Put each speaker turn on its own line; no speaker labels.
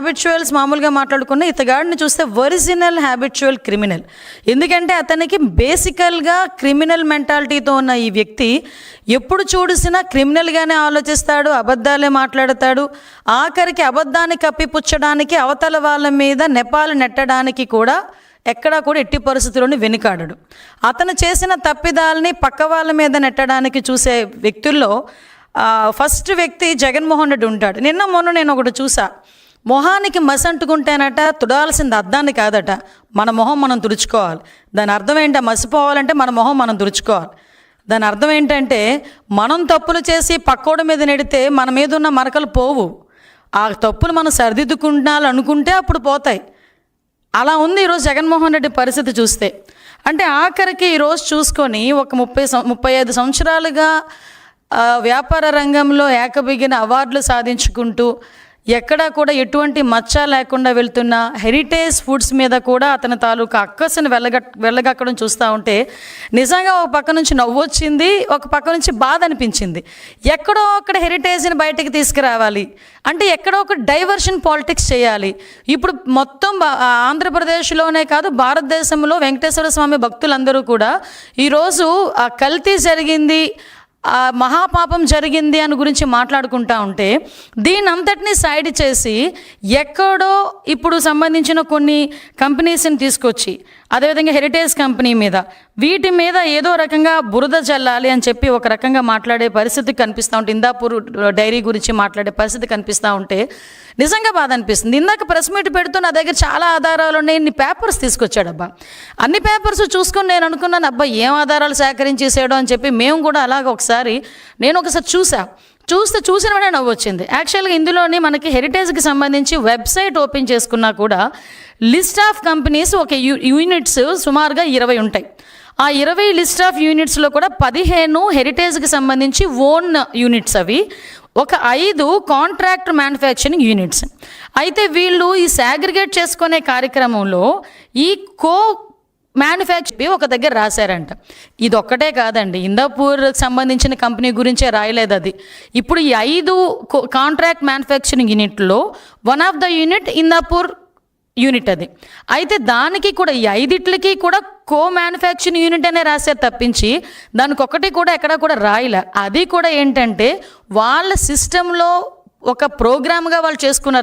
హ్యాబిచువల్స్ మామూలుగా మాట్లాడుకున్న ఇతగాడిని చూస్తే ఒరిజినల్ హ్యాబిచువల్ క్రిమినల్ ఎందుకంటే అతనికి బేసికల్గా క్రిమినల్ మెంటాలిటీతో ఉన్న ఈ వ్యక్తి ఎప్పుడు చూసినా క్రిమినల్గానే ఆలోచిస్తాడు అబద్ధాలే మాట్లాడతాడు. ఆఖరికి అబద్ధాన్ని కప్పిపుచ్చడానికి అవతల వాళ్ళ మీద నెపాలు నెట్టడానికి కూడా ఎక్కడా కూడా ఎట్టి పరిస్థితుల్లోని వెనుకాడడు. అతను చేసిన తప్పిదాలని పక్క వాళ్ళ మీద నెట్టడానికి చూసే వ్యక్తుల్లో ఫస్ట్ వ్యక్తి జగన్మోహన్ రెడ్డి ఉంటాడు. నిన్న మొన్న నేను ఒకటి చూసా. మొహానికి మసి అంటుకుంటేనట తుడాల్సింది అద్దాన్ని కాదట. మన మొహం మనం తుడుచుకోవాలి. దాని అర్థం ఏంటో? మసిపోవాలంటే మన మొహం మనం తుడుచుకోవాలి. దాని అర్థం ఏంటంటే మనం తప్పులు చేసి పక్కోడి మీద నెడితే మన మీద ఉన్న మరకలు పోవు. ఆ తప్పులు మనం సరిదిద్దుకుంటాలనుకుంటే అప్పుడు పోతాయి. అలా ఉంది ఈరోజు జగన్మోహన్ రెడ్డి పరిస్థితి చూస్తే. అంటే ఆఖరికి ఈరోజు చూసుకొని ఒక ముప్పై ముప్పై ఐదు సంవత్సరాలుగా వ్యాపార రంగంలో ఏకబిగిన అవార్డులు సాధించుకుంటూ ఎక్కడా కూడా ఎటువంటి మచ్చ లేకుండా వెళ్తున్న హెరిటేజ్ ఫుడ్స్ మీద కూడా అతని తాలూకా అక్కసను వెళ్ళగ వెళ్ళగక్కడం చూస్తూ ఉంటే నిజంగా ఒక పక్క నుంచి నవ్వు వచ్చింది ఒక పక్క నుంచి బాధ అనిపించింది ఎక్కడో అక్కడ హెరిటేజ్ని బయటకు తీసుకురావాలి. అంటే ఎక్కడో ఒక డైవర్షన్ పాలిటిక్స్ చేయాలి. ఇప్పుడు మొత్తం బా- ఆంధ్రప్రదేశ్లోనే కాదు భారతదేశంలో వెంకటేశ్వర స్వామి భక్తులందరూ కూడా ఈరోజు ఆ కల్తీ జరిగింది ఆ మహాపాపం జరిగింది అని గురించి మాట్లాడుకుంటా ఉంటే దీని అంతటిని సైడ్ చేసి ఎక్కడో ఇప్పుడు సంబంధించిన కొన్ని కంపెనీస్ని తీసుకొచ్చి అదేవిధంగా హెరిటేజ్ కంపెనీ మీద వీటి మీద ఏదో రకంగా బురద చల్లాలి అని చెప్పి ఒక రకంగా మాట్లాడే పరిస్థితి కనిపిస్తూ ఉంటే ఇందాపూర్ డైరీ గురించి మాట్లాడే పరిస్థితి కనిపిస్తూ ఉంటే నిజంగా బాధ అనిపిస్తుంది. ఇందాక ప్రెస్ మీట్ పెడుతూ నా దగ్గర చాలా ఆధారాలు ఉన్నాయి ఇన్ని పేపర్స్ తీసుకొచ్చాడబ్బా. అన్ని పేపర్స్ చూసుకొని నేను అనుకున్నాను అబ్బా ఏం ఆధారాలు సేకరించేసాడో అని చెప్పి మేము కూడా అలాగ ఒకసారి ఒకసారి నేను ఒకసారి చూసా. చూస్తే చూసిన వెంటనే నవ్వు వచ్చింది. యాక్చువల్గా ఇందులోని మనకి హెరిటేజ్కి సంబంధించి వెబ్సైట్ ఓపెన్ చేసుకున్నా కూడా లిస్ట్ ఆఫ్ కంపెనీస్ ఒక యూ యూనిట్స్ సుమారుగా ఇరవై ఉంటాయి. ఆ ఇరవై లిస్ట్ ఆఫ్ యూనిట్స్లో కూడా పదిహేను హెరిటేజ్కి సంబంధించి ఓన్ యూనిట్స్ అవి ఒక ఐదు కాంట్రాక్ట్ మ్యానుఫ్యాక్చరింగ్ యూనిట్స్ అయితే వీళ్ళు ఈ సాగ్రిగేట్ చేసుకునే కార్యక్రమంలో ఈ కో మ్యానుఫ్యాక్చర్ ఒక దగ్గర రాశారంట. ఇది ఒక్కటే కాదండి. ఇందాపూర్ సంబంధించిన కంపెనీ గురించే రాయలేదు అది. ఇప్పుడు ఈ ఐదు కాంట్రాక్ట్ మ్యానుఫ్యాక్చరింగ్ యూనిట్లో one of the unit Indapur unit అది. అయితే దానికి కూడా ఈ ఐదిట్లకి కూడా కో మ్యానుఫ్యాక్చరింగ్ యూనిట్ అనే రాశారు తప్పించి దానికి ఒకటి కూడా ఎక్కడ కూడా రాయలే. అది కూడా ఏంటంటే వాళ్ళ సిస్టంలో ఒక ప్రోగ్రామ్గా వాళ్ళు చేసుకున్నారు.